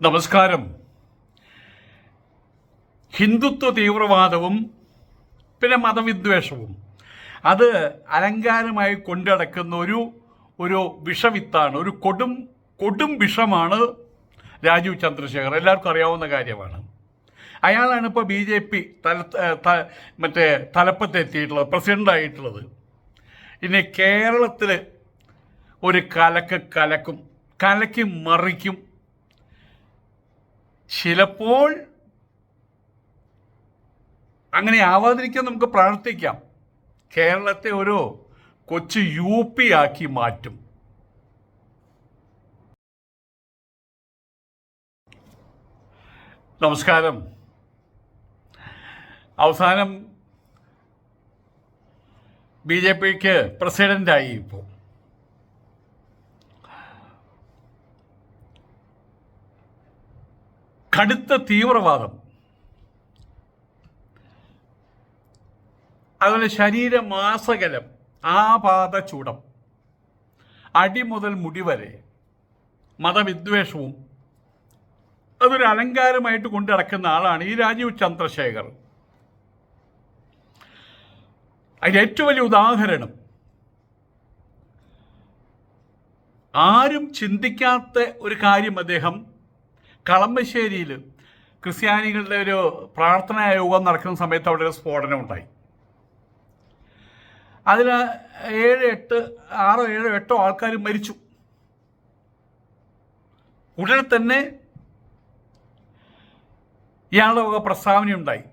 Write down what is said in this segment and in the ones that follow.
നമസ്കാരം. ഹിന്ദുത്വ തീവ്രവാദവും പിന്നെ മതവിദ്വേഷവും. അത് അലങ്കാരമായി കൊണ്ടടക്കുന്ന ഒരു ഒരു വിഷവിത്താണ് ഒരു കൊടും കൊടും വിഷമാണ് രാജീവ് ചന്ദ്രശേഖർ. എല്ലാവർക്കും അറിയാവുന്ന കാര്യമാണ്. അയാളാണ് ഇപ്പോൾ ബി ജെ പി തല മറ്റേ തലപ്പത്തെത്തിയിട്ടുള്ളത് പ്രസിഡന്റായിട്ടുള്ളത് ഇനി കേരളത്തിൽ ഒരു കലക്ക് കലക്കും കലക്കി മറിക്കും ചിലപ്പോൾ അങ്ങനെ ആവാതിരിക്കാൻ നമുക്ക് പ്രാർത്ഥിക്കാം. കേരളത്തെ ഒരു കൊച്ചു യു പി ആക്കി മാറ്റും. നമസ്കാരം. അവസാനം ബി ജെ പിക്ക് പ്രസിഡന്റായി ഇപ്പോൾ. കടുത്ത തീവ്രവാദം. അതുപോലെ ശരീരമാസകലം ആപാദ ചൂടം അടി മുതൽ മുടി വരെ മതവിദ്വേഷവും അതൊരു അലങ്കാരമായിട്ട് കൊണ്ടു നടക്കുന്ന ആളാണ് ഈ രാജീവ് ചന്ദ്രശേഖർ. അതിന്റെ ഏറ്റവും വലിയ ഉദാഹരണം ആരും ചിന്തിക്കാത്ത ഒരു കാര്യം അദ്ദേഹം കളമശ്ശേരിയിൽ ക്രിസ്ത്യാനികളുടെ ഒരു പ്രാർത്ഥനാ യോഗം നടക്കുന്ന സമയത്ത് അവിടെ ഒരു സ്ഫോടനം ഉണ്ടായി. അതിൽ ഏഴ് എട്ട് ആറോ ഏഴോ എട്ടോ ആൾക്കാർ മരിച്ചു. ഉടനെ തന്നെ ഇയാളുടെ വക പ്രസ്താവനയുണ്ടായി.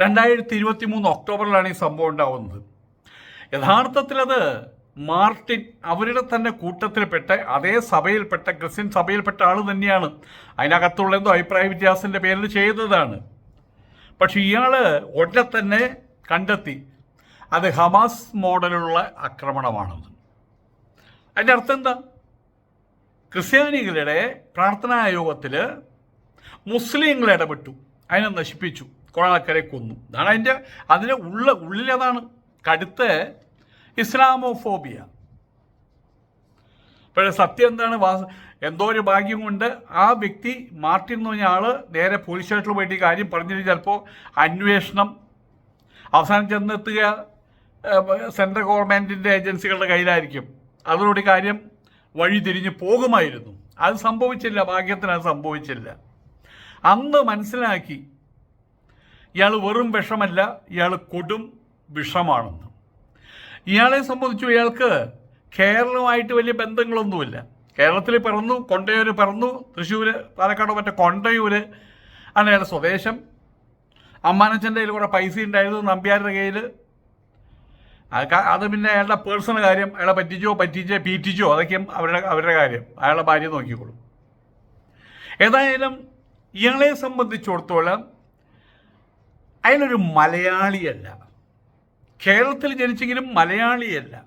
രണ്ടായിരത്തി ഇരുപത്തി മൂന്ന് ഒക്ടോബറിലാണ് ഈ സംഭവം ഉണ്ടാവുന്നത്. യഥാർത്ഥത്തിൽ അത് മാർട്ടിൻ അവരുടെ തന്നെ കൂട്ടത്തിൽപ്പെട്ട അതേ സഭയിൽപ്പെട്ട ക്രിസ്ത്യൻ സഭയിൽപ്പെട്ട ആൾ തന്നെയാണ്. അതിനകത്തുള്ള എന്തോ അഭിപ്രായ വ്യത്യാസത്തിന്റെ പേരിൽ ചെയ്തതാണ്. പക്ഷെ ഇയാൾ ഉടനെ തന്നെ കണ്ടെത്തി. അത് ഹമാസ് മോഡലുള്ള ആക്രമണമാണെന്ന് അതിന്റെ അർത്ഥം എന്താ? ക്രിസ്ത്യാനികളുടെ പ്രാർത്ഥനാ യോഗത്തിൽ മുസ്ലിങ്ങൾ ഇടപെട്ടു. അതിനെ നശിപ്പിച്ചു. കുറേ ആൾക്കാരെ കൊന്നു. അതാണ് അതിന്റെ അതിന്റെ ഉള്ള ഉള്ളിലതാണ് കടുത്ത ഇസ്ലാമോഫോബിയ. പക്ഷേ സത്യം എന്താണ്? എന്തോ ഒരു ഭാഗ്യം കൊണ്ട് ആ വ്യക്തി മാർട്ടിൻ എന്ന് പറഞ്ഞ ആൾ നേരെ പോലീസ് സ്റ്റേഷനിൽ പോയിട്ട് ഈ കാര്യം പറഞ്ഞിട്ട് ചിലപ്പോൾ അന്വേഷണം അവസാനം ചെന്നെത്തുക സെൻട്രൽ ഗവൺമെന്റിന്റെ ഏജൻസികളുടെ കയ്യിലായിരിക്കും. അതിലൂടെ കാര്യം വഴി തിരിഞ്ഞ് പോകുമായിരുന്നു. അത് സംഭവിച്ചില്ല. ഭാഗ്യത്തിന് അത് സംഭവിച്ചില്ല. അന്ന് മനസ്സിലാക്കി ഇയാൾ വെറും വിഷമല്ല ഇയാൾ കൊടും വിഷമാണെന്ന്. ഇയാളെ സംബന്ധിച്ചു ഇയാൾക്ക് കേരളവുമായിട്ട് വലിയ ബന്ധങ്ങളൊന്നുമില്ല. കേരളത്തിൽ പിറന്നു കൊണ്ടയൂർ പിറന്നു തൃശ്ശൂർ പാലക്കാട് മറ്റേ കൊണ്ടയൂർ ആണ് അയാളുടെ സ്വദേശം. അമ്മാനച്ചന്റെ കയ്യിൽ കുറേ പൈസ ഉണ്ടായിരുന്നു നമ്പ്യാരുടെ കയ്യിൽ അത് പിന്നെ അയാളുടെ പേഴ്സണൽ കാര്യം അയാളെ പറ്റിച്ചോ പറ്റിച്ചോ പീറ്റിച്ചോ അതൊക്കെയും അവരുടെ അവരുടെ കാര്യം. അയാളുടെ ഭാര്യ നോക്കിക്കോളും. ഏതായാലും ഇയാളെ സംബന്ധിച്ചിടത്തോളം അയാളൊരു മലയാളിയല്ല. കേരളത്തിൽ ജനിച്ചെങ്കിലും മലയാളിയല്ല.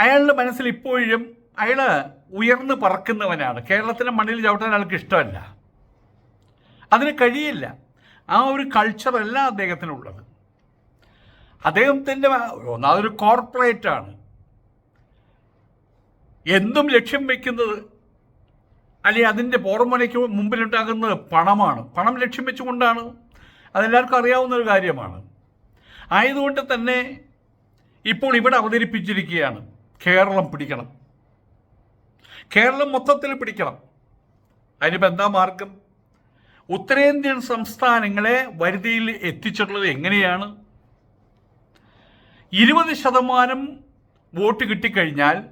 അയാളുടെ മനസ്സിൽ ഇപ്പോഴും അയാൾ ഉയർന്നു പറക്കുന്നവനാണ്. കേരളത്തിലെ മണ്ണിൽ ചവിട്ടാൻ അയാൾക്ക് ഇഷ്ടമല്ല. അതിന് കഴിയില്ല. ആ ഒരു കൾച്ചറല്ല അദ്ദേഹത്തിനുള്ളത്. അദ്ദേഹത്തിന്റെ ഒന്നാമതൊരു കോർപ്പറേറ്റ് ആണ്. എന്തും ലക്ഷ്യം വയ്ക്കുന്നത് അല്ലെങ്കിൽ അതിന്റെ പോർമനയ്ക്ക് മുമ്പിലുണ്ടാകുന്നത് പണമാണ്. പണം ലക്ഷ്യം വെച്ചുകൊണ്ടാണ്. അതെല്ലാവർക്കും അറിയാവുന്ന ഒരു കാര്യമാണ്. ആയതുകൊണ്ട് തന്നെ ഇപ്പോൾ ഇവിടെ അവതരിപ്പിച്ചിരിക്കുകയാണ്. കേരളം പിടിക്കണം. കേരളം മൊത്തത്തിൽ പിടിക്കണം. അതിനിപ്പോൾ എന്താ മാർഗം? ഉത്തരേന്ത്യൻ സംസ്ഥാനങ്ങളെ വരുതിയിൽ എത്തിച്ചിട്ടുള്ളത് എങ്ങനെയാണ്? ഇരുപത് ശതമാനം വോട്ട് കിട്ടിക്കഴിഞ്ഞാൽ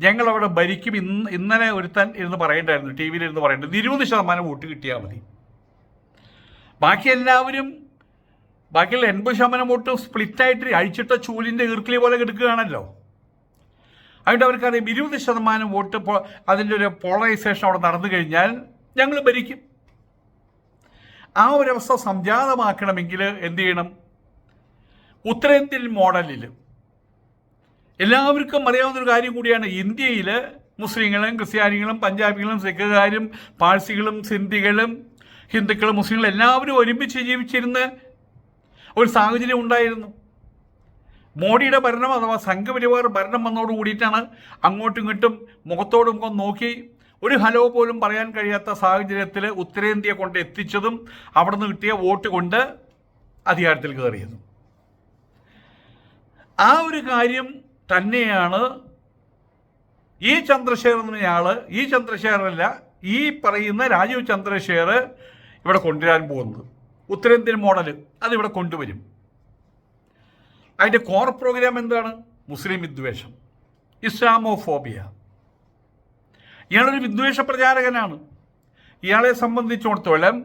ഞങ്ങളവിടെ ഭരിക്കും. ഇന്ന് ഇന്നലെ ഒരുത്തൻ ഇരുന്ന് പറയേണ്ടായിരുന്നു ടി വിയിൽ ഇരുന്ന് പറയേണ്ടത് ഇരുപത് ശതമാനം വോട്ട് കിട്ടിയാൽ മതി. ബാക്കി എല്ലാവരും ബാക്കിയുള്ള എൺപത് ശതമാനം വോട്ട് സ്പ്ലിറ്റായിട്ട് അഴിച്ചിട്ട ചൂലിന്റെ ഈർക്കിലി പോലെ കിടക്കുകയാണല്ലോ അതുകൊണ്ട് അവർക്കറിയാം ഇരുപത് ശതമാനം വോട്ട് അതിന്റെ ഒരു പോളറൈസേഷൻ അവിടെ നടന്നു കഴിഞ്ഞാൽ ഞങ്ങൾ ഭരിക്കും. ആ ഒരവസ്ഥ സംജാതമാക്കണമെങ്കിൽ എന്ത് ചെയ്യണം? ഉത്തരേന്ത്യൻ മോഡലിൽ എല്ലാവർക്കും അറിയാവുന്ന ഒരു കാര്യം കൂടിയാണ് ഇന്ത്യയിൽ മുസ്ലിങ്ങളും ക്രിസ്ത്യാനികളും പഞ്ചാബികളും സിഖുകാരും പാഴ്സികളും സിന്ധികളും ഹിന്ദുക്കളും മുസ്ലിങ്ങളും എല്ലാവരും ഒരുമിച്ച് ജീവിച്ചിരുന്ന ഒരു സാഹചര്യം ഉണ്ടായിരുന്നു. മോഡിയുടെ ഭരണം അഥവാ സംഘപരിവാർ ഭരണം വന്നതോട് കൂടിയിട്ടാണ് അങ്ങോട്ടും ഇങ്ങോട്ടും മുഖത്തോടും മുഖം നോക്കി ഒരു ഹലോ പോലും പറയാൻ കഴിയാത്ത സാഹചര്യത്തിൽ ഉത്തരേന്ത്യ കൊണ്ട് എത്തിച്ചതും അവിടെ നിന്ന് കിട്ടിയ വോട്ട് കൊണ്ട് അധികാരത്തിൽ കയറിയതും ആ ഒരു കാര്യം തന്നെയാണ് ഈ ചന്ദ്രശേഖർ എന്നയാൾ ഈ ചന്ദ്രശേഖരല്ല ഈ പറയുന്ന രാജീവ് ചന്ദ്രശേഖർ ഇവിടെ കൊണ്ടുവരാൻ പോകുന്നത്. ഉത്തരേന്ത്യൻ മോഡൽ അതിവിടെ കൊണ്ടുവരും. അതിന്റെ കോർ പ്രോഗ്രാം എന്താണ്? മുസ്ലിം വിദ്വേഷം ഇസ്ലാമോഫോബിയ. ഇയാളൊരു വിദ്വേഷ പ്രചാരകനാണ്. ഇയാളെ സംബന്ധിച്ചിടത്തോളം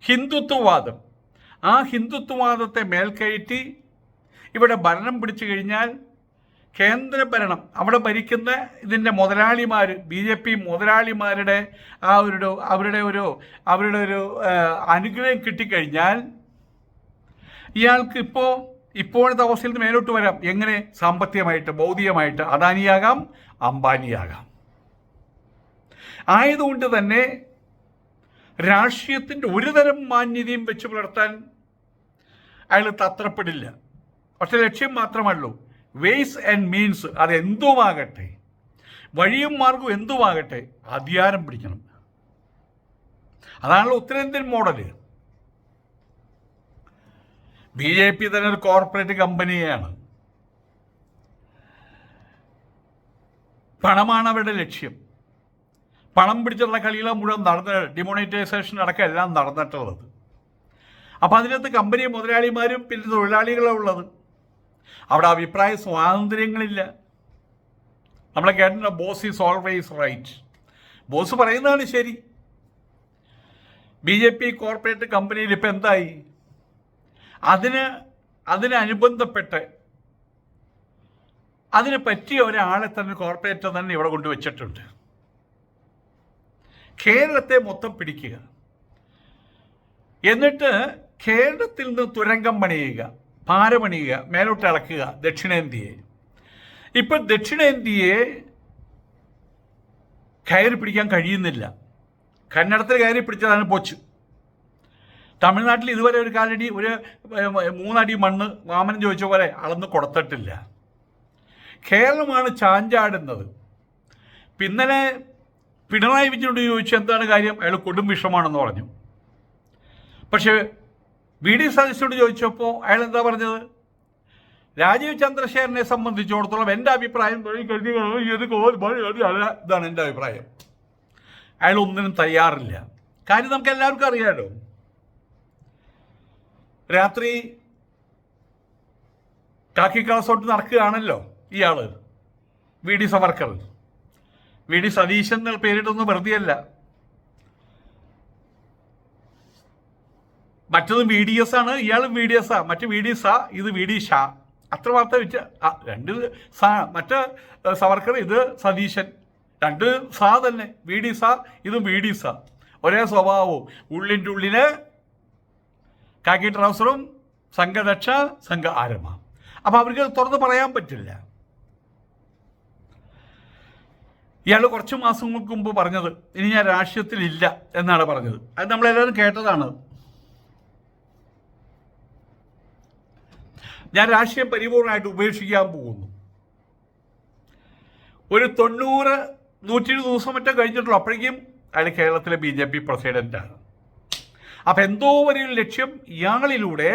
ഹിന്ദുത്വവാദം. ആ ഹിന്ദുത്വവാദത്തെ മേൽക്കയറ്റി ഇവിടെ ഭരണം പിടിച്ചു കഴിഞ്ഞാൽ കേന്ദ്ര ഭരണം അവിടെ ഭരിക്കുന്ന ഇതിന്റെ മുതലാളിമാർ ബി ജെ പി മുതലാളിമാരുടെ ആ ഒരു അവരുടെ ഒരു അവരുടെ ഒരു അനുഗ്രഹം കിട്ടിക്കഴിഞ്ഞാൽ ഇയാൾക്ക് ഇപ്പോൾ ഇപ്പോഴത്തെ അവസ്ഥയിൽ നിന്ന് മേലോട്ട് വരാം. എങ്ങനെ? സാമ്പത്തികമായിട്ട് ഭൗതികമായിട്ട് അദാനിയാകാം അംബാനിയാകാം. ആയതുകൊണ്ട് തന്നെ രാഷ്ട്രീയത്തിന്റെ ഒരുതരം മാന്യതയും വെച്ച് പുലർത്താൻ അയാൾ തത്രപ്പെടില്ല. പക്ഷെ ലക്ഷ്യം മാത്രമല്ലോ വേസ് ആൻഡ് മീൻസ് അതെന്തുമാകട്ടെ? വഴിയും മാർഗവും എന്തുമാകട്ടെ? അധികാരം പിടിക്കണം. അതാണല്ലോ ഉത്തരേന്ത്യൻ മോഡൽ. ബി ജെ പി തന്നെ ഒരു കോർപ്പറേറ്റ് കമ്പനിയാണ്. പണമാണ് അവരുടെ ലക്ഷ്യം. പണം പിടിച്ചുള്ള കളികളെ മുഴുവൻ നടന്ന ഡിമോണിറ്റൈസേഷൻ അടക്കം എല്ലാം നടന്നിട്ടുള്ളത്. അപ്പം അതിനകത്ത് കമ്പനി മുതലാളിമാരും പിന്നെ തൊഴിലാളികളും ഉള്ളത്. അവിടെ അഭിപ്രായ സ്വാതന്ത്ര്യങ്ങളില്ല. നമ്മളെ കേട്ടിട്ടുണ്ട്? Boss is always right. Boss പറയുന്നതാണ് ശരി. ബി ജെ പി കോർപ്പറേറ്റ് കമ്പനിയിൽ ഇപ്പം എന്തായി? അതിന് അതിനനുബന്ധപ്പെട്ട് അതിന് പറ്റിയ ഒരാളെ തന്നെ കോർപ്പറേറ്റ് തന്നെ ഇവിടെ കൊണ്ടുവച്ചിട്ടുണ്ട്. കേരളത്തെ മൊത്തം പിടിക്കുക. എന്നിട്ട് കേരളത്തിൽ നിന്ന് തുരങ്കം പണിയുക. പാരപണിയുക മേലോട്ട് ഇളക്കുക ദക്ഷിണേന്ത്യയെ. ഇപ്പൊ ദക്ഷിണേന്ത്യയെ കയറി പിടിക്കാൻ കഴിയുന്നില്ല. കന്നഡത്തിൽ കയറി പിടിച്ചതാണ് പൊച്ചു തമിഴ്നാട്ടിൽ ഇതുവരെ ഒരു കാലടി ഒരു മൂന്നടി മണ്ണ് വാമനം ചോദിച്ച പോലെ അളന്ന് കൊടുത്തിട്ടില്ല. കേരളമാണ് ചാഞ്ചാടുന്നത്. പിന്നലെ പിണറായി വിജയനോട് ചോദിച്ചു എന്താണ് കാര്യം? അയാൾ കൊടും വിഷമാണെന്ന് പറഞ്ഞു. പക്ഷേ വി ഡി സതീശനോട് ചോദിച്ചപ്പോൾ അയാൾ എന്താ പറഞ്ഞത്? രാജീവ് ചന്ദ്രശേഖരനെ സംബന്ധിച്ചിടത്തോളം എന്റെ അഭിപ്രായം. ഇതാണ് എന്റെ അഭിപ്രായം. അയാൾ ഒന്നിനും തയ്യാറില്ല. കാര്യം നമുക്ക് എല്ലാവർക്കും അറിയാലോ. രാത്രി കാക്കി ക്ലാസ്സോട്ട് നടക്കുകയാണല്ലോ ഇയാൾ. V D Savarkar. V D Satheesan എന്ന പേരിട്ടൊന്നും വെറുതെയല്ല. മറ്റത് വി ഡി എസ് ആണ് ഇയാളും വി ഡി എസ് ആ. മറ്റു വി ഡി സാ ഇത് വി ഡി ഷാ അത്ര വാർത്ത വെച്ച് രണ്ട് സാ മറ്റ് സവർക്കർ ഇത് സതീശൻ. രണ്ട് സാ തന്നെ വി ഡി സാ ഇതും വി ഡി സാ ഒരേ സ്വഭാവവും. ഉള്ളിന്റെ ഉള്ളിന് കാക്കി ട്രൗസറും സംഘദക്ഷ സംഘ ആരമ അപ്പം അവർക്ക് തുറന്ന് പറയാൻ പറ്റില്ല. ഇയാൾ കുറച്ച് മാസങ്ങൾക്ക് മുമ്പ് പറഞ്ഞത് ഇനി ഞാൻ രാഷ്ട്രീയത്തിൽ ഇല്ല എന്നാണ് പറഞ്ഞത്. അത് നമ്മളെല്ലാവരും കേട്ടതാണ്. ഞാൻ രാഷ്ട്രീയം പരിപൂർണമായിട്ട് ഉപേക്ഷിക്കാൻ പോകുന്നു. ഒരു തൊണ്ണൂറ് നൂറ്റി ഇരുപത് ദിവസം മറ്റോ കഴിഞ്ഞിട്ടുള്ളൂ. അപ്പോഴേക്കും അയാൾ കേരളത്തിലെ ബി ജെ പി പ്രസിഡന്റാണ്. അപ്പം എന്തോ വലിയൊരു ലക്ഷ്യം ഇയാളിലൂടെ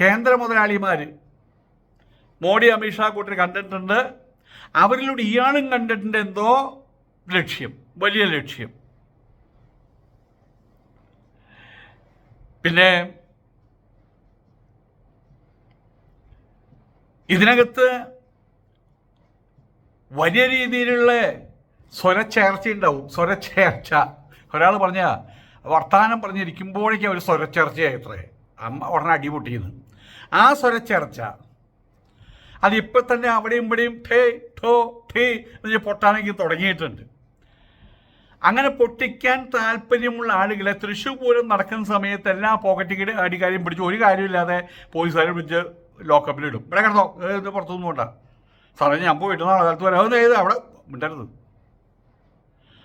കേന്ദ്ര മുതലാളിമാർ മോഡി അമിത്ഷാ കൂട്ടർ കണ്ടിട്ടുണ്ട്. അവരിലൂടെ ഇയാളും കണ്ടിട്ടുണ്ട് എന്തോ ലക്ഷ്യം വലിയ ലക്ഷ്യം. പിന്നെ ഇതിനകത്ത് വലിയ രീതിയിലുള്ള സ്വരച്ചേർച്ച ഉണ്ടാവും സ്വരച്ചേർച്ച. ഒരാൾ പറഞ്ഞ വർത്തമാനം പറഞ്ഞിരിക്കുമ്പോഴേക്കും ഒരു സ്വരച്ചേർച്ചയായിത്രേ അമ്മ ഉടനെ അടിപൊട്ടിയത് ആ സ്വരച്ചേർച്ച അതിപ്പോൾ തന്നെ അവിടെയും ഇവിടെയും ഠേ ഠോ ഠേ എന്ന് പൊട്ടാനെങ്കിൽ തുടങ്ങിയിട്ടുണ്ട്. അങ്ങനെ പൊട്ടിക്കാൻ താല്പര്യമുള്ള ആളുകളെ തൃശ്ശൂർ പൂരം നടക്കുന്ന സമയത്ത് എല്ലാ പോക്കറ്റ് അടിക്കാരെയും പിടിച്ച് ഒരു കാര്യമില്ലാതെ പോലീസുകാരെ പിടിച്ച് ലോക്കപ്പിലിടും. ഇവിടെ കിടന്നോ. ഇത് പുറത്തൊന്നും പോണ്ട. സാറേ ഞാൻ പോയിട്ട് നാളെ കാലത്ത് വരാം. അത് ഏത്? അവിടെ മിണ്ടരുത്.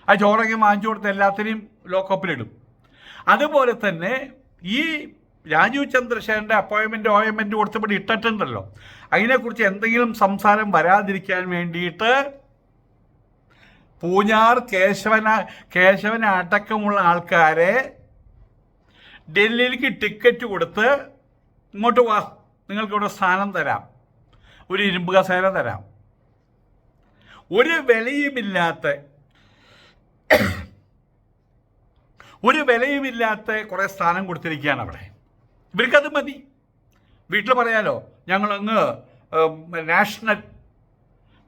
ആ ചോറൊക്കെ വാങ്ങിച്ചു കൊടുത്ത് എല്ലാത്തിനെയും ലോക്കപ്പിലിടും. അതുപോലെ തന്നെ ഈ രാജീവ് ചന്ദ്രശേഖരന്റെ അപ്പോയിൻമെന്റ് ഓയിൻമെന്റ് കൊടുത്തപ്പോൾ ഇട്ടിട്ടുണ്ടല്ലോ. അതിനെക്കുറിച്ച് എന്തെങ്കിലും സംസാരം വരാതിരിക്കാൻ വേണ്ടിയിട്ട് പൂഞ്ഞാർ കേശവന കേശവൻ അടക്കമുള്ള ആൾക്കാരെ ഡൽഹിയിലേക്ക് ടിക്കറ്റ് കൊടുത്ത് ഇങ്ങോട്ട് വാ. നിങ്ങൾക്കിവിടെ സ്ഥാനം തരാം. ഒരു ഇരുമ്പ് കസേര തരാം. ഒരു വിലയുമില്ലാത്ത ഒരു വിലയുമില്ലാത്ത കുറേ സ്ഥാനം കൊടുത്തിരിക്കുകയാണ് അവിടെ. ഇവർക്കത് മതി. വീട്ടിൽ പറയാലോ ഞങ്ങളങ്ങ് നാഷണൽ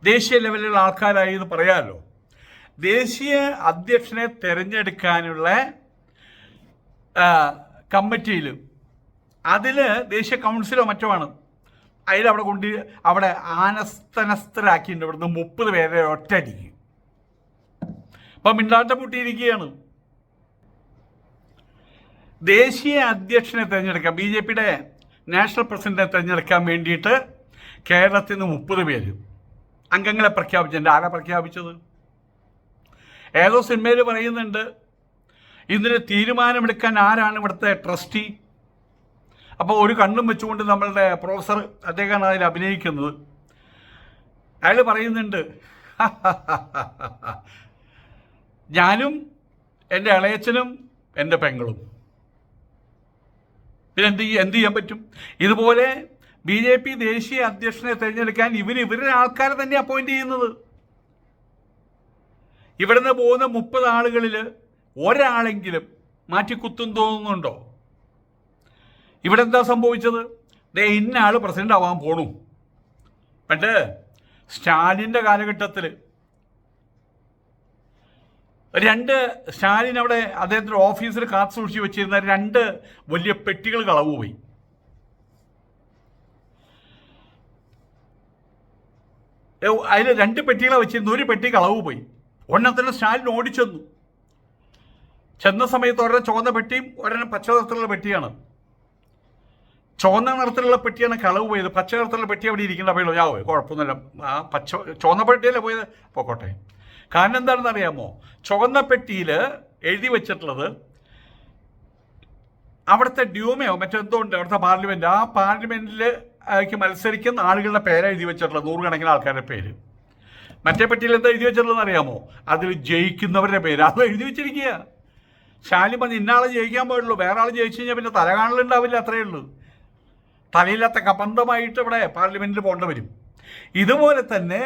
ദേശീയ ലെവലിലുള്ള ആൾക്കാരായി എന്ന് പറയാമല്ലോ ദേശീയ അധ്യക്ഷനെ തിരഞ്ഞെടുക്കാനുള്ള കമ്മിറ്റിയിൽ അതിൽ ദേശീയ കൗൺസിലോ മറ്റോ ആണ്. അതിൽ അവിടെ കൊണ്ട് അവിടെ ആനസ്തനസ്ഥരാക്കിയിട്ടുണ്ട്. ഇവിടുന്ന് മുപ്പത് പേരെ ഒറ്റയടിക്ക്. അപ്പം മിണ്ടാട്ടം പൊട്ടിയിരിക്കുകയാണ്. ദേശീയ അധ്യക്ഷനെ തിരഞ്ഞെടുക്കാൻ ബി ജെ പിയുടെ നാഷണൽ പ്രസിഡന്റിനെ തിരഞ്ഞെടുക്കാൻ വേണ്ടിയിട്ട് കേരളത്തിൽ നിന്ന് മുപ്പത് പേര് അംഗങ്ങളെ പ്രഖ്യാപിച്ചിട്ടുണ്ട് ആരാ പ്രഖ്യാപിച്ചത്? ഏതോ സിനിമയിൽ പറയുന്നുണ്ട് ഇതിന് തീരുമാനമെടുക്കാൻ ആരാണ് ഇവിടുത്തെ ട്രസ്റ്റി? അപ്പോൾ ഒരു കണ്ണും വെച്ചുകൊണ്ട് നമ്മളുടെ പ്രൊഫസർ അദ്ദേഹമാണ് അതിൽ അഭിനയിക്കുന്നത്. അയാൾ പറയുന്നുണ്ട് ഞാനും എന്റെ ഇളയച്ചനും എന്റെ പെങ്ങളും. പിന്നെ എന്ത് എന്ത് ചെയ്യാൻ പറ്റും? ഇതുപോലെ ബി ജെ പി ദേശീയ അധ്യക്ഷനെ തിരഞ്ഞെടുക്കാൻ ഇവർ ഇവരുടെ ആൾക്കാരെ തന്നെ അപ്പോയിന്റ് ചെയ്യുന്നത്. ഇവിടുന്ന് പോകുന്ന മുപ്പത് ആളുകളിൽ ഒരാളെങ്കിലും മാറ്റിക്കുത്തും തോന്നുന്നുണ്ടോ? ഇവിടെ എന്താ സംഭവിച്ചത്? ദേ ഇന്ന പ്രസിഡന്റ് ആവാൻ പോണു. പണ്ട് സ്റ്റാലിന്റെ കാലഘട്ടത്തിൽ രണ്ട് സ്റ്റാലിൻ അവിടെ അദ്ദേഹത്തിന്റെ ഓഫീസിൽ കാത്തു സൂക്ഷിച്ച് വെച്ചിരുന്ന രണ്ട് വലിയ പെട്ടികൾ കളവ് പോയി. അതിൽ രണ്ട് പെട്ടികളെ വെച്ചിരുന്നു ഒരു പെട്ടി കളവ് പോയി. ഒരെണ്ണത്തിന് സ്റ്റാലിൻ ഓടിച്ചെന്നു. ചെന്ന സമയത്ത് ഒരെണ്ണം ചുവന്ന പെട്ടിയും ഒരെണ്ണം പച്ച നിറത്തിലുള്ള പെട്ടിയാണ്. ചുവന്ന നിറത്തിലുള്ള പെട്ടിയാണ് കളവ് പോയത്. പച്ച നിറത്തിലുള്ള പെട്ടി അവിടെ ഇരിക്കേണ്ട പോയല്ലോ യാവോ കുഴപ്പമൊന്നുമില്ല. ആ പച്ച ചുവന്ന പെട്ടിയല്ലേ പോയത്? പോക്കോട്ടെ. കാരണം എന്താണെന്ന് അറിയാമോ? ചുവന്ന പെട്ടിയിൽ എഴുതി വെച്ചിട്ടുള്ളത് അവിടുത്തെ ഡ്യൂമയോ മറ്റെന്തോ ഉണ്ട്. അവിടുത്തെ പാർലമെന്റ് ആ പാർലമെന്റിൽ മത്സരിക്കുന്ന ആളുകളുടെ പേര് എഴുതി വെച്ചിട്ടുള്ളത്. നൂറുകണക്കിന് ആൾക്കാരുടെ പേര്. മറ്റേ പെട്ടിയിൽ എന്താ എഴുതി വെച്ചിട്ടുള്ളതെന്ന് അറിയാമോ? അതിൽ ജയിക്കുന്നവരുടെ പേര്. അത് എഴുതി വെച്ചിരിക്കുക ശാലിമ നിന്നാളെ ജയിക്കാൻ പാടുള്ളൂ വേറെ ആൾ ജയിച്ചു കഴിഞ്ഞാൽ പിന്നെ തല കാണലുണ്ടാവില്ല അത്രയേ ഉള്ളൂ. തലയില്ലാത്ത കബന്ധമായിട്ട് ഇവിടെ പാർലമെന്റിൽ പോകേണ്ടി വരും. ഇതുപോലെ തന്നെ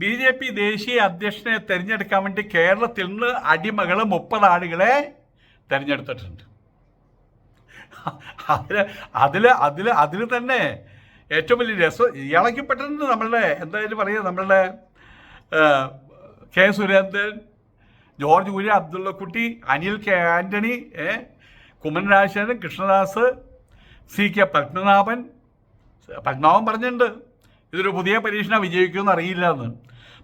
ബി ജെ പി ദേശീയ അധ്യക്ഷനെ തിരഞ്ഞെടുക്കാൻ വേണ്ടി കേരളത്തിൽ നിന്ന് അടിമകൾ മുപ്പത് ആളുകളെ തിരഞ്ഞെടുത്തിട്ടുണ്ട്. അതിൽ അതിൽ അതിൽ അതിൽ തന്നെ ഏറ്റവും വലിയ രസം ഇളക്കിപ്പെട്ടിട്ടുണ്ട് നമ്മളുടെ എന്തായാലും പറയുക നമ്മളുടെ K Surendran George Kurian Abdullakutty Anil K Antony A Kummanam Rajasekharan Krishnadas C K Padmanabhan Padmanabhan പറഞ്ഞിട്ടുണ്ട് ഇതൊരു പുതിയ പരീക്ഷണ വിജയിക്കുമെന്ന് അറിയില്ല എന്ന്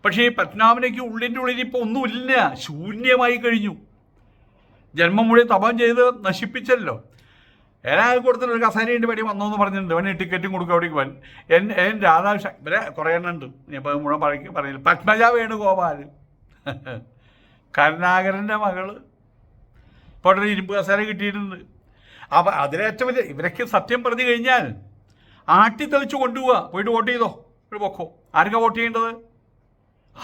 പക്ഷേ ഈ പത്മനാഭനേക്ക് ഉള്ളിന്റെ ഉള്ളിൽ ഇപ്പോൾ ഒന്നുമില്ല ശൂന്യമായി കഴിഞ്ഞു. ജന്മം മുഴുവൻ തപം ചെയ്ത് നശിപ്പിച്ചല്ലോ. ഏനാൾ കൊടുത്തിട്ട് ഒരു കസാരയുടെ പടി വന്നു എന്ന് പറഞ്ഞിട്ടുണ്ട്. അവന് ടിക്കറ്റും കൊടുക്കും അവിടേക്ക് വൻ എൻ എൻ രാധാകൃഷ്ണൻ ഇവരെ കുറേ എണ്ണുണ്ട്. ഇനിയിപ്പോൾ മുഴുവൻ പറയും പറയില്ല പത്മജ വേണുഗോപാൽ. കരുണാകരന്റെ മകൾ. ഇപ്പോൾ ഇരുമ്പ് കസാര കിട്ടിയിട്ടുണ്ട്. അപ്പം അതിലേറ്റവും വലിയ ഇവരൊക്കെ സത്യം പറഞ്ഞു കഴിഞ്ഞാൽ ആട്ടിത്തെളിച്ച് കൊണ്ടുപോവുക പോയിട്ട് വോട്ട് ചെയ്തോ? ഒരു പൊക്കോ. ആർക്കാ വോട്ട് ചെയ്യേണ്ടത്?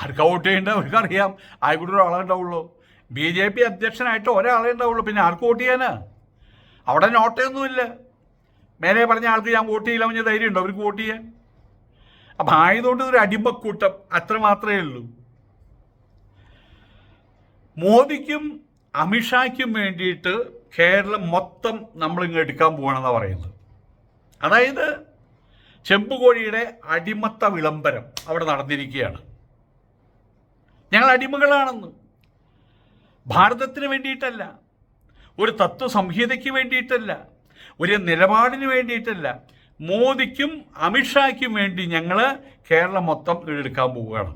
ആർക്കാ വോട്ട് ചെയ്യേണ്ടത്? അവർക്കറിയാം. ആയിക്കൂടെ ഒരാളെ ഉണ്ടാവുള്ളൂ. ബി ജെ പി അധ്യക്ഷനായിട്ട് ഒരാളെ ഉണ്ടാവുള്ളൂ. പിന്നെ ആർക്ക് വോട്ട് ചെയ്യാനാ? അവിടെ നോട്ടയൊന്നുമില്ല. മേലെ പറഞ്ഞ ആൾക്ക് ഞാൻ വോട്ട് ചെയ്യില്ല പറഞ്ഞ ധൈര്യം ഉണ്ടോ? അവർക്ക് വോട്ട് ചെയ്യാൻ? അപ്പം ആയതുകൊണ്ട് ഇതൊരു അടിമക്കൂട്ടം. അത്ര മാത്രമേ ഉള്ളൂ. മോദിക്കും അമിത്ഷായ്ക്കും വേണ്ടിയിട്ട് കേരളം മൊത്തം നമ്മൾ ഇങ്ങ് എടുക്കാൻ പോകണമെന്നാണ് പറയുന്നത്. അതായത് ചെമ്പുകോഴിയുടെ അടിമത്ത വിളംബരം അവിടെ നടന്നിരിക്കുകയാണ്. ഞങ്ങൾ അടിമകളാണെന്ന് ഭാരതത്തിന് വേണ്ടിയിട്ടല്ല ഒരു തത്വസംഹിതയ്ക്ക് വേണ്ടിയിട്ടല്ല ഒരു നിലപാടിന് വേണ്ടിയിട്ടല്ല മോദിക്കും അമിത്ഷായ്ക്കും വേണ്ടി ഞങ്ങൾ കേരളം മൊത്തം എടുക്കാൻ പോവുകയാണ്.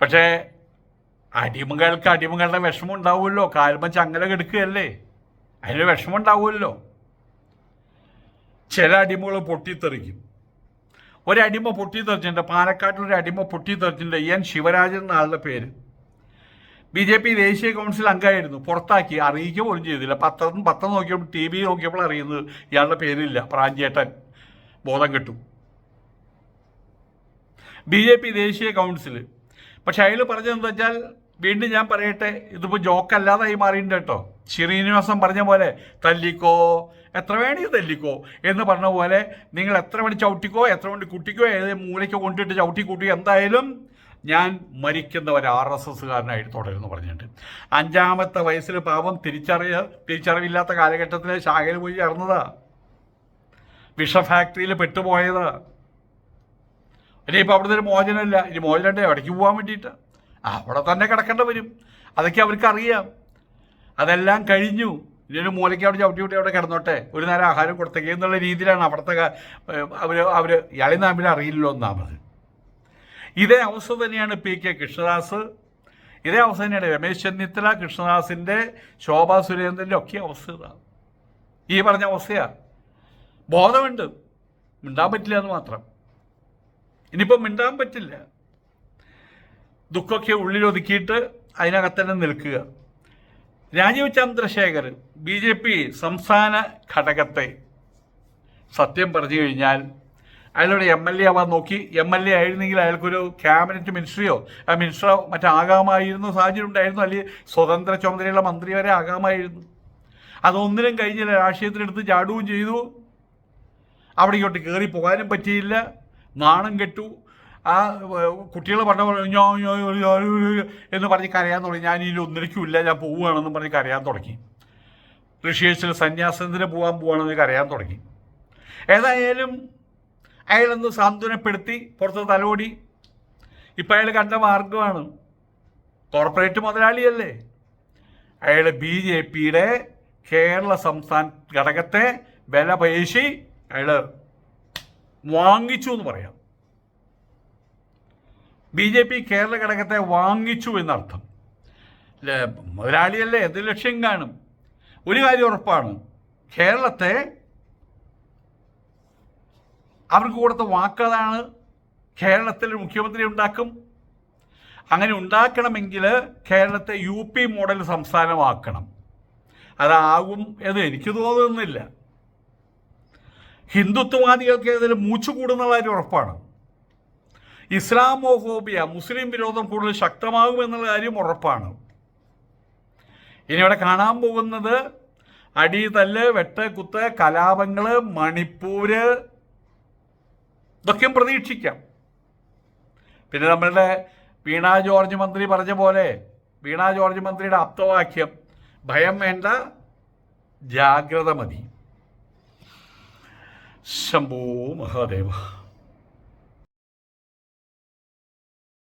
പക്ഷേ അടിമകൾക്ക് അടിമകളുടെ വിഷമം ഉണ്ടാവുമല്ലോ കാൽമ ചങ്ങല കെടുക്കുകയല്ലേ? അതിന് വിഷമം ഉണ്ടാവുമല്ലോ ചില അടിമകൾ പൊട്ടിത്തെറിക്കും. ഒരടിമ പൊട്ടിത്തെറിച്ചിട്ടുണ്ട്. പാലക്കാട്ടിലൊരു അടിമ പൊട്ടിത്തെറിച്ചിട്ടുണ്ട്. എൻ ശിവരാജൻ എന്നാളുടെ പേര്. ബി ജെ പി ദേശീയ കൗൺസിൽ അംഗമായിരുന്നു. പുറത്താക്കി. അറിയിക്കുക പോലും ചെയ്തില്ല. പത്രം പത്രം നോക്കിയപ്പോൾ ടി വി നോക്കിയപ്പോൾ അറിയുന്നത് ഇയാളുടെ പേരില്ല. പ്രാഞ്ചേട്ടൻ. ബോധം കിട്ടും. ബി ജെ പി ദേശീയ കൗൺസിൽ പക്ഷെ അയാൾ പറഞ്ഞതെന്ന് വെച്ചാൽ വീണ്ടും ഞാൻ പറയട്ടെ ഇതിപ്പോൾ ജോക്കല്ലാതായി മാറിയിട്ടുണ്ട് കേട്ടോ. ശ്രീനിവാസൻ പറഞ്ഞ പോലെ തല്ലിക്കോ എത്ര വേണേ തല്ലിക്കോ എന്ന് പറഞ്ഞ പോലെ നിങ്ങൾ എത്ര മണി ചവിട്ടിക്കോ എത്ര മണി കുട്ടിക്കോ ഏത് മൂലയ്ക്കോ കൊണ്ടിട്ട് ചവിട്ടി കൂട്ടി എന്തായാലും ഞാൻ മരിക്കുന്ന ഒരു ആർ എസ് എസ്സുകാരനായിട്ട് തുടരുമെന്ന് പറഞ്ഞിട്ടുണ്ട്. അഞ്ചാമത്തെ വയസ്സിൽ പാപം തിരിച്ചറിയ തിരിച്ചറിവില്ലാത്ത കാലഘട്ടത്തിൽ ശാഖയിൽ പോയി ചേർന്നതാ. വിഷ ഫാക്ടറിയിൽ പെട്ടുപോയതാ. ഇനിയിപ്പോൾ അവിടുത്തെ ഒരു മോചനമില്ല. ഇനി മോചനമുണ്ട് അവിടേക്ക് പോകാൻ വേണ്ടിയിട്ട്? അവിടെ തന്നെ കിടക്കേണ്ടി വരും. അതൊക്കെ അവർക്ക് അറിയാം അതെല്ലാം കഴിഞ്ഞു. ഒരു മൂലയ്ക്ക് അവിടെ ചവിട്ടി കൂട്ടി അവിടെ കിടന്നോട്ടെ. ഒരു നേരം ആഹാരം കൊടുത്തേക്ക് എന്നുള്ള രീതിയിലാണ് അവിടുത്തെ അവർ അവർ ഇയാളി നാമ്പിൽ അറിയില്ലല്ലോ ഒന്നാമത്. ഇതേ അവസ്ഥ തന്നെയാണ് പി കെ കൃഷ്ണദാസ്. ഇതേ അവസ്ഥ തന്നെയാണ് രമേശ് ചെന്നിത്തല കൃഷ്ണദാസിന്റെ ശോഭാ സുരേന്ദ്രന്റെ ഒക്കെ അവസ്ഥ ഇതാണ് ഈ പറഞ്ഞ അവസ്ഥയാണ് ബോധമുണ്ട്. മിണ്ടാൻ പറ്റില്ല എന്ന് മാത്രം. ഇനിയിപ്പോൾ മിണ്ടാൻ പറ്റില്ല. ദുഃഖമൊക്കെ ഉള്ളിലൊതുക്കിയിട്ട് അതിനകത്ത് തന്നെ നിൽക്കുക. Rajeev Chandrasekhar B J P സംസ്ഥാന ഘടകത്തെ സത്യം പറഞ്ഞു കഴിഞ്ഞാൽ അയാളോട് എം എൽ എ ആവാൻ നോക്കി. എം എൽ എ ആയിരുന്നെങ്കിൽ അയാൾക്കൊരു ക്യാബിനറ്റ് മിനിസ്ട്രിയോ ആ മിനിസ്റ്ററോ മറ്റാകാമായിരുന്നു സാഹചര്യം ഉണ്ടായിരുന്നു. അല്ലെങ്കിൽ സ്വതന്ത്ര ചുമതലയുള്ള മന്ത്രി വരെ ആകാമായിരുന്നു. അതൊന്നിനും കഴിഞ്ഞില്ല. രാഷ്ട്രീയത്തിലെടുത്ത് ചാടുകയും ചെയ്തു. അവിടെ ഇങ്ങോട്ട് കയറി പോകാനും പറ്റിയില്ല. നാണം കെട്ടു. ആ കുട്ടികൾ പറഞ്ഞ ഞോ എന്ന് പറഞ്ഞ് കരയാൻ തുടങ്ങി. ഞാൻ ഇനി ഒന്നിരിക്കില്ല ഞാൻ പോവുകയാണെന്ന് പറഞ്ഞ് കരയാൻ തുടങ്ങി. ഋഷിയേശ്വര സന്യാസത്തിന് പോകാൻ പോവുകയാണെന്ന് കരയാൻ തുടങ്ങി. ഏതായാലും അയാളൊന്ന് സാന്ത്വനപ്പെടുത്തി പുറത്ത് തലോടി. ഇപ്പം അയാൾ കണ്ട മാർഗമാണ് കോർപ്പറേറ്റ് മുതലാളിയല്ലേ. അയാൾ ബി ജെ പിയുടെ കേരള സംസ്ഥാന ഘടകത്തെ വില പേശി അയാൾ വാങ്ങിച്ചു എന്ന് പറയാം. ബി ജെ പി കേരള ഘടകത്തെ വാങ്ങിച്ചു എന്നർത്ഥം. മുതലാളിയല്ലേ എന്ത് ലക്ഷ്യം കാണും? ഒരു കാര്യം ഉറപ്പാണ്. കേരളത്തെ അവർക്ക് കൊടുത്ത വാക്കതാണ് കേരളത്തിൽ മുഖ്യമന്ത്രി ഉണ്ടാക്കും. അങ്ങനെ ഉണ്ടാക്കണമെങ്കിൽ കേരളത്തെ യു പി മോഡൽ സംസ്ഥാനമാക്കണം. അതാകും എന്ന് എനിക്ക് തോന്നുന്നില്ല. ഹിന്ദുത്വവാദികൾക്ക് ഇതിൽ മൂച്ചു കൂടുന്ന കാര്യം ഉറപ്പാണ്. ഇസ്ലാമോഫോബിയ മുസ്ലിം വിരോധം കൂടുതൽ ശക്തമാകുമെന്നുള്ള കാര്യം ഉറപ്പാണ്. ഇനി ഇവിടെ കാണാൻ പോകുന്നത് അടി തല്ല് വെട്ട് കുത്ത് കലാപങ്ങൾ മണിപ്പൂര് ഇതൊക്കെയും പ്രതീക്ഷിക്കാം. പിന്നെ നമ്മളുടെ വീണ ജോർജ് മന്ത്രി പറഞ്ഞ പോലെ വീണ ജോർജ് മന്ത്രിയുടെ അപ്തവാക്യം ഭയം വേണ്ട ജാഗ്രത മതി. ശംഭോ മഹാദേവ.